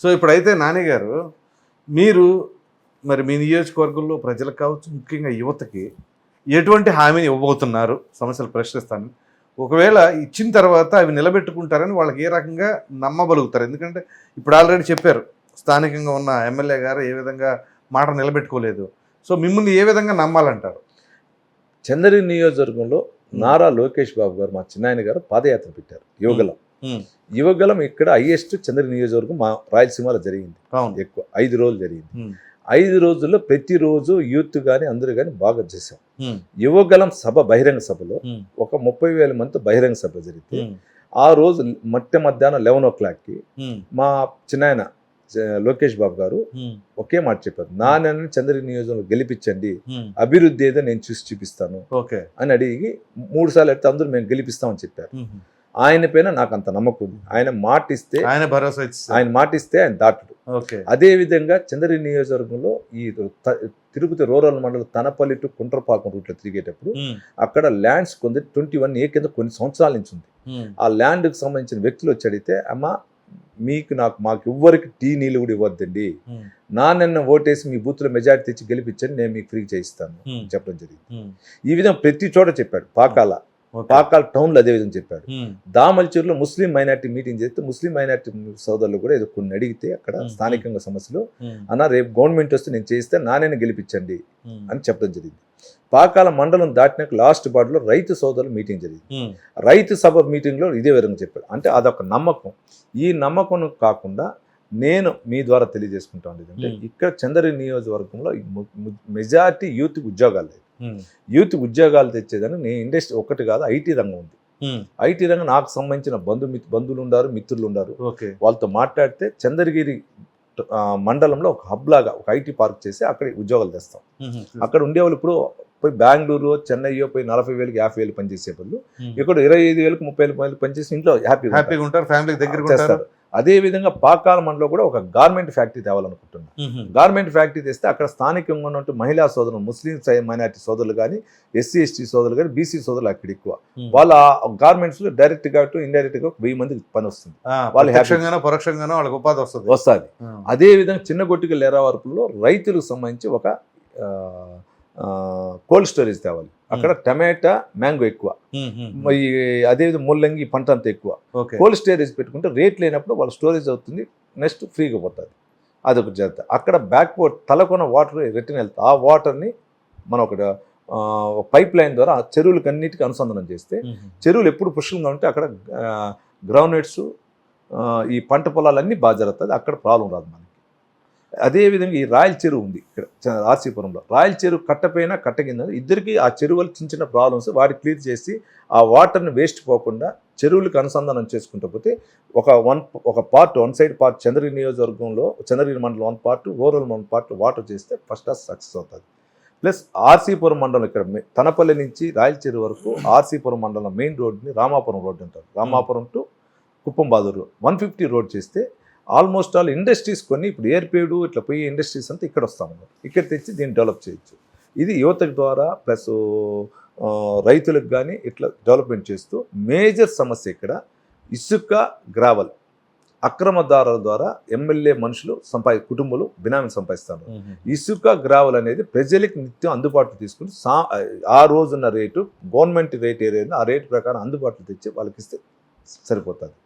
So ఇప్పుడైతే నాన్నగారు మీరు మరి మీ నియోజకవర్గంలో ప్రజలకు కావచ్చు ముఖ్యంగా యువతకి ఎటువంటి హామీని ఇవ్వబోతున్నారు? సమస్యలు ప్రశ్నిస్తాను. ఒకవేళ ఇచ్చిన తర్వాత అవి నిలబెట్టుకుంటారని వాళ్ళకి ఏ రకంగా నమ్మగలుగుతారు ఎందుకంటే ఇప్పుడు ఆల్రెడీ చెప్పారు స్థానికంగా ఉన్న ఎమ్మెల్యే గారు ఏ విధంగా మాట నిలబెట్టుకోలేదు. సో మిమ్మల్ని ఏ విధంగా నమ్మాలంటారు? చంద్రి నియోజకవర్గంలో నారా లోకేష్ బాబు గారు మా చిన్నాయన గారు పాదయాత్ర పెట్టారు యువగలం యువగలం ఇక్కడ హైయెస్ట్ చంద్ర నియోజకవర్గం మా రాయలసీమలో జరిగింది. ఎక్కువ ఐదు రోజులు జరిగింది. ఐదు రోజుల్లో ప్రతిరోజు యూత్ కానీ అందరూ కానీ బాగా చేశాం. యువగలం సభ బహిరంగ సభలో ఒక ముప్పై వేల మంది బహిరంగ సభ జరిగితే ఉమ్, ఆ రోజు మట్ట మధ్యాహ్నం లెవెన్ ఓ క్లాక్కి ఉమ్, మా చిన్నాయన లోకేష్ బాబు గారు ఒకే మాట చెప్పారు. నా నన్ను చంద్ర నియోజకవర్గంలో గెలిపించండి. అభివృద్ధి ఏదో నేను చూసి చూపిస్తాను ఓకే. అని అడిగి మూడు సార్లు అయితే అందరూ మేము గెలిపిస్తామని చెప్పారు. ఆయన పైన నాకు అంత నమ్మకం ఉంది. ఆయన మాట ఇస్తే ఆయన భరోసా ఆయన మాట ఇస్తే ఆయన దాటుడు. ఓకే. అదే విధంగా చంద్రగిరి నియోజకవర్గంలో ఈ తిరుపతి రూరల్ మండలం తనపల్లి టు కుంట్రపాకం రూట్లో తిరిగేటప్పుడు అక్కడ ల్యాండ్స్ కొంది ట్వంటీ వన్ ఏ కింద కొన్ని సంవత్సరాల నుంచి ఉంది. ఆ ల్యాండ్కి సంబంధించిన వ్యక్తులు వచ్చి అడిగితే అమ్మ మీకు నాకు మాకు ఎవ్వరికి టీ నీళ్ళు కూడా ఇవ్వద్దండి. నా నిన్న ఓటేసి మీ బూత్లో మెజారిటీ తెచ్చి గెలిపించండి నేను మీకు ఫ్రీ చేయిస్తాను చెప్పడం జరిగింది. ఈ విధంగా ప్రతి చోట చెప్పాడు పాకాల. పాకాల టౌన్లో అదే విధంగా చెప్పాడు. దామల్చూరులో ముస్లిం మైనార్టీ మీటింగ్ చేస్తే ముస్లిం మైనార్టీ సోదరులు కూడా ఏదో కొన్ని అడిగితే అక్కడ. స్థానికంగా సమస్యలు అన్న రేపు గవర్నమెంట్ వస్తే నేను చేయిస్తే నాణ్యని గెలిపించండి అని చెప్పడం జరిగింది. పాకాల మండలం దాటినాక లాస్ట్ బాడీలో రైతు సోదరులు మీటింగ్ జరిగింది. రైతు సభ మీటింగ్లో ఇదే విధంగా చెప్పాడు. అంటే అదొక నమ్మకం. ఈ నమ్మకం కాకుండా నేను మీ ద్వారా తెలియజేసుకుంటా ఉండేది అంటే. ఇక్కడ చంద్రగిరి నియోజకవర్గంలో మెజార్టీ యూత్ ఉద్యోగాలు లేదు యూత్ ఉద్యోగాలు తెచ్చేదని నేను ఇండస్ట్రీ ఒకటి కాదు ఐటీ రంగం ఉంది. ఐటీ రంగం నాకు సంబంధించిన బంధు బంధువులు ఉన్నారు మిత్రులు ఉన్నారు ఓకే. వాళ్ళతో మాట్లాడితే చంద్రగిరి మండలంలో ఒక హబ్ లాగా ఒక ఐటీ పార్క్ చేసి అక్కడ ఉద్యోగాలు తెస్తాం. అక్కడ ఉండేవాళ్ళు ఇప్పుడు పోయి బెంగళూరు చెన్నైయో పోయి నలభై వేలకి యాభై వేలు పనిచేసే వాళ్ళు. ఇక్కడ ఇరవై ఐదు వేలకు ముప్పై వేలు పనిచేసి ఇంట్లో హ్యాపీగా హ్యాపీగా ఉంటారు. ఫ్యామిలీకి దగ్గరగా ఉంటారు. చేస్తారు అదే విధంగా పాకాల మండలో కూడా ఒక గార్మెంట్ ఫ్యాక్టరీ తేవాలనుకుంటున్నాను ఉమ్, గార్మెంట్ ఫ్యాక్టరీ తెస్తే అక్కడ స్థానికంగా ఉన్నట్టు మహిళా సోదరులు ముస్లిం మైనార్టీ సోదరులు కానీ ఎస్సీ ఎస్టీ సోదరులు కానీ బీసీ సోదరులు అక్కడ ఎక్కువ. వాళ్ళ గార్మెంట్స్లో డైరెక్ట్గా ఇండైరెక్ట్గా వెయ్యి మందికి పని వస్తుంది. వాళ్ళు పరోక్షంగానో వాళ్ళకి ఉపాధి వస్తుంది. వస్తుంది. ఆ, అదే విధంగా చిన్న గొట్టిక లేరావరపులో రైతులకు సంబంధించి ఒక కోల్డ్ స్టోరేజ్ తేవాలి. అక్కడ టమాటా మ్యాంగో ఎక్కువ. ఉమ్, ఉమ్, ఉమ్. ఈ అదే విధంగా ముల్లంగి పంట అంతా ఎక్కువ. ఓకే. కోల్డ్ స్టోరేజ్ పెట్టుకుంటే రేట్ లేనప్పుడు వాళ్ళ స్టోరేజ్ అవుతుంది నెక్స్ట్ ఫ్రీగా పోతుంది. అదొక జాగ్రత్త. అక్కడ back board Talakona water return వెళ్తుంది ఆ వాటర్ని మనం ఒక పైప్ లైన్ ద్వారా చెరువులకు అన్నిటికీ అనుసంధానం చేస్తే. చెరువులు ఎప్పుడు పుష్కలంగా ఉంటే అక్కడ గ్రౌండ్నట్స్ ఈ పంట పొలాలన్నీ బాగా జరుగుతుంది అక్కడ ప్రాబ్లం రాదు మనకి. అదేవిధంగా ఈ రాయల చెరువు ఉంది ఇక్కడ ఆర్సీపురంలో. రాయల చెరువు కట్టపైన కట్ట కింద ఇద్దరికి ఆ చెరువులు చిన్న చిన్న ప్రాబ్లమ్స్ వాటి క్లియర్ చేసి ఆ వాటర్ని వేస్ట్ పోకుండా చెరువులకు అనుసంధానం చేసుకుంటూ పోతే ఒక వన్ ఒక part one side part Chandragiri నియోజకవర్గంలో చంద్రగిరి మండలం one part rural one part water చేస్తే ఫస్ట్ ఆఫ్ సక్సెస్ అవుతుంది. ప్లస్ ఆర్సీపురం మండలం ఇక్కడ తనపల్లి నుంచి రాయల చెరువు వరకు ఆర్సీపురం మండలం మెయిన్ రోడ్ని రామాపురం రోడ్ అంటారు. Ramapuram to Kuppambadur one fifty road చేస్తే ఆల్మోస్ట్ ఆల్ ఇండస్ట్రీస్ కొన్ని ఇప్పుడు ఏర్పేడు ఇట్లా పోయి ఇండస్ట్రీస్ అంతా ఇక్కడ వస్తామన్నారు ఇక్కడ తెచ్చి దీన్ని డెవలప్ చేయొచ్చు. ఇది యువత ద్వారా ప్లస్ రైతులకు కానీ ఇట్లా డెవలప్మెంట్ చేస్తూ మేజర్ సమస్య ఇక్కడ ఇసుక గ్రావల్. అక్రమదారుల ద్వారా ఎమ్మెల్యే మనుషులు సంపా కుటుంబాలు బినామీ సంపాదిస్తారు. ఇసుక గ్రావెల్ అనేది ప్రజలకు నిత్యం అందుబాటులో తీసుకుని సా ఆ రోజున్న రేటు గవర్నమెంట్ రేట్ ఏదైందో ఆ రేటు ప్రకారం అందుబాటులో తెచ్చి వాళ్ళకి ఇస్తే సరిపోతుంది.